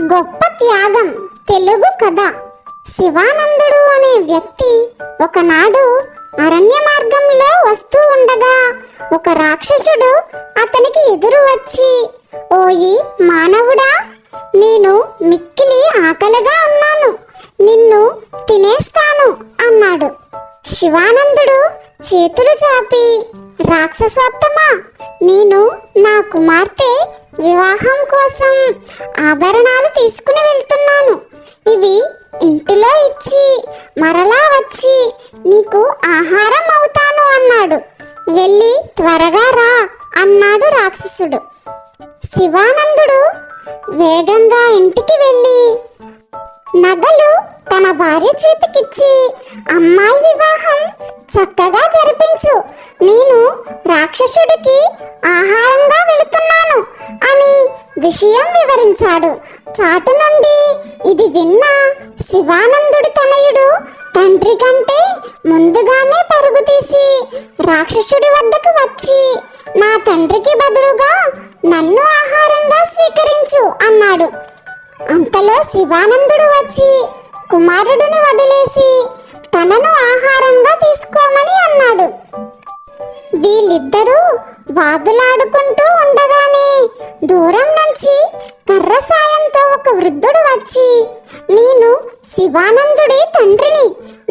గొప్ప త్యాగం తెలుగు కథ. శివానందుడు అనే వ్యక్తి ఒకనాడు అరణ్య మార్గంలో వస్తూ ఉండగా ఒక రాక్షసుడు అతనికి ఎదురు వచ్చి ఓయి మానవుడా నేను మిక్కిలి ఆకలిగా ఉన్నాను. నిన్ను తినేస్తాను అన్నాడు. శివానందుడు చేతులు చాపి రాక్షసోత్తమా నేను నా కుమార్తె వివాహం కోసం ఆభరణాలు తీసుకుని వెళ్తున్నాను. ఇవి ఇంటిలో ఇచ్చి మరలా వచ్చి నీకు ఆహారం అవుతాను అన్నాడు. వెళ్ళి త్వరగా రా అన్నాడు రాక్షసుడు. శివానందుడు వేగంగా ఇంటికి వెళ్ళి నగలు తన భార్య చేతికిచ్చి అమ్మాయి వివాహం చక్కగా జరిపించు. నేను రాక్షసుడికి ఆహారంగా వెళుతున్నాను అని విషయం వివరించాడు. చాటు నుండి ఇది విన్న శివానందుడి తనయుడు తండ్రి కంటే ముందుగానే పరుగు తీసి రాక్షసుడి వద్దకు వచ్చి నా తండ్రికి బదులుగా నన్ను ఆహారంగా స్వీకరించు అన్నాడు. అంతలో శివానందుడు వచ్చి కుమారుడిని వదిలేసి తనను ఆహారంగా తీసుకోమని అన్నాడు. వీళ్ళిద్దరూ వాదులాడుకుంటూ ఉండగానే దూరం నుంచి కర్ర సాయంతో ఒక వృద్ధుడు వచ్చి నేను శివానందుడి తండ్రిని.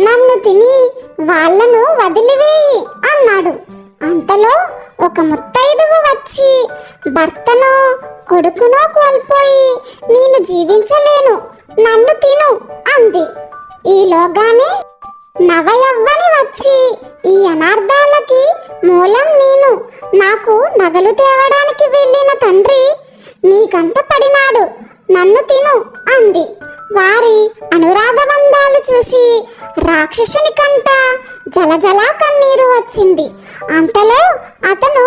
నన్ను తిని వాళ్ళను వదిలివేయి అన్నాడు. అంతలో ఒక ముత్తైదువు వచ్చి భర్తను కొడుకునో కోల్పోయి నేను జీవించలేను. నన్ను తిను అంది ఈలోగానే నవయవ్వని వచ్చి ఈ అనార్థాలకి మూలం నేను. నాకు నగలు తేవడానికి వెళ్ళిన తండ్రి నీకంట పడినాడు. నన్ను తిను అంది. వారి అనురాగబంధాలు చూసి రాక్షసుని కంట జలజల కన్నీరు వచ్చింది. అంతలో అతను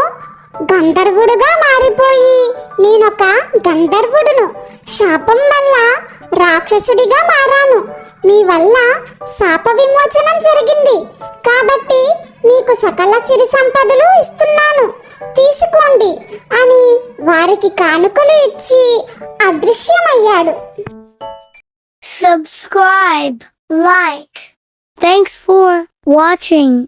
గంధర్వుడుగా మారిపోయి నేనొక గంధర్వుడును. శాపం వల్ల రాక్షసుడిగా మారాను. మీ వల్ల శాప విమోచనం జరిగింది. కాబట్టి మీకు సకల చిరు సంపదలు ఇస్తున్నాను. తీసుకోండి అని వారికి కానుకలు ఇచ్చి అదృశ్యమయ్యాడు. Subscribe like thanks for watching